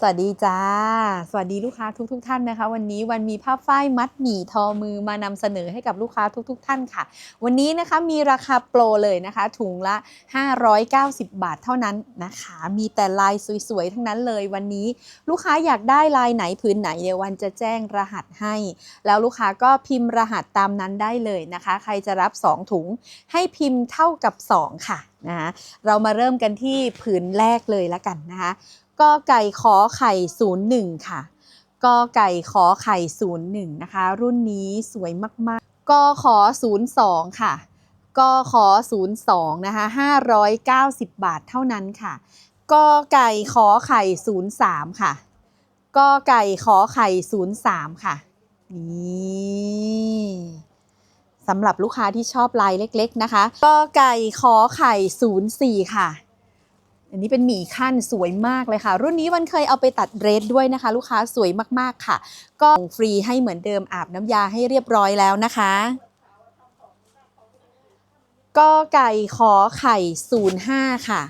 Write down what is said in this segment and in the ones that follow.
สวัสดีจ้า สวัสดีลูกค้าทุกๆทท่านนะคะ วันนี้วันมีผ้าฝ้ายมัดหมี่ทอมือมานำเสนอให้กับลูกค้าทุกๆทท่านค่ะ วันนี้นะคะมีราคาโปรเลยนะคะ ถุงละ 590 บาทเท่านั้นนะคะ มีแต่ลายสวยๆ ทั้งนั้นเลยวันนี้ลูกค้าอยากได้ลายไหนพื้นไหนเดี๋ยววันจะแจ้งรหัสให้ แล้วลูกค้าก็พิมพ์รหัสตามนั้นได้เลยนะคะ ใครจะรับ 2 ถุงให้พิมพ์เท่ากับ 2 ค่ะนะคะเรามาเริ่มกันที่ผืนแรกเลยละกันนะคะกอไก่ขอไข่01ค่ะกอไก่ขอไข่01นย์หนึ่งนะคะ รุ่นนี้สวยมากๆกอขอ02ค่ะกอขอ02นย์สองนะคะ590บบาทเท่านั้นค่ะกอไก่ขอไข่03ค่ะกอไก่ขอไข่03ค่ะนี่ สำหรับลูกค้าที่ชอบลายเล็กๆนะคะกอไก่ขอไข่ 04 ค่ะ อันนี้เป็นหมี่ขั้นสวยมากเลยค่ะ รุ่นนี้วันเคยเอาไปตัดเรสด้วยนะคะ ลูกค้าสวยมากๆค่ะ ก็ฟรีให้เหมือนเดิมอาบน้ำยาให้เรียบร้อยแล้วนะคะกอไก่ขอไข่05 ค่ะ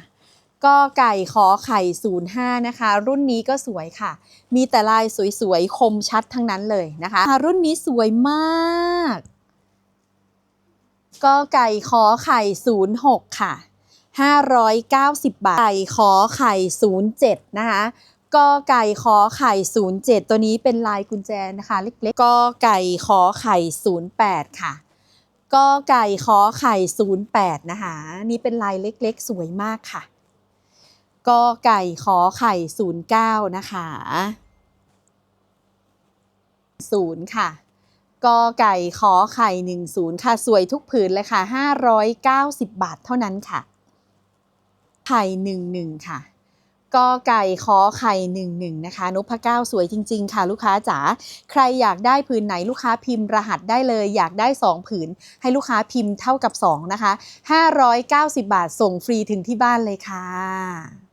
กอไก่ขอไข่05 นะคะ รุ่นนี้ก็สวยค่ะ มีแต่ลายสวยๆ คมชัดทั้งนั้นเลยนะคะ รุ่นนี้สวยมาก กอไก่ขอไข่06 ค่ะ 590 บาท ไก่ขอไข่07 นะคะกอไก่ขอไข่07 ตัวนี้เป็นลายกุญแจนะคะ เล็กๆกอไก่ขอไข่08 ค่ะกอไก่ขอไข่08 นะคะ นี่เป็นลายเล็กๆ สวยมากค่ะกอไก่ขอไข่09 นะคะ 0 ค่ะ กอไก่ขอไข่10ค่ะสวยทุกผืนเลยค่ะ590บาทเท่านั้นค่ะ ไข่หนึ่งหนึ่งค่ะกอไก่ขอไข่หนึ่งหนึ่งนะคะนพเก้าสวยจริง ๆ ค่ะ ลูกค้าจ๋าใครอยากได้ผืนไหนลูกค้าพิมพ์รหัสได้เลย อยากได้ 2 ผืน ให้ลูกค้าพิมพ์เท่ากับ 2 นะคะ 590 บาทส่งฟรีถึงที่บ้านเลยค่ะ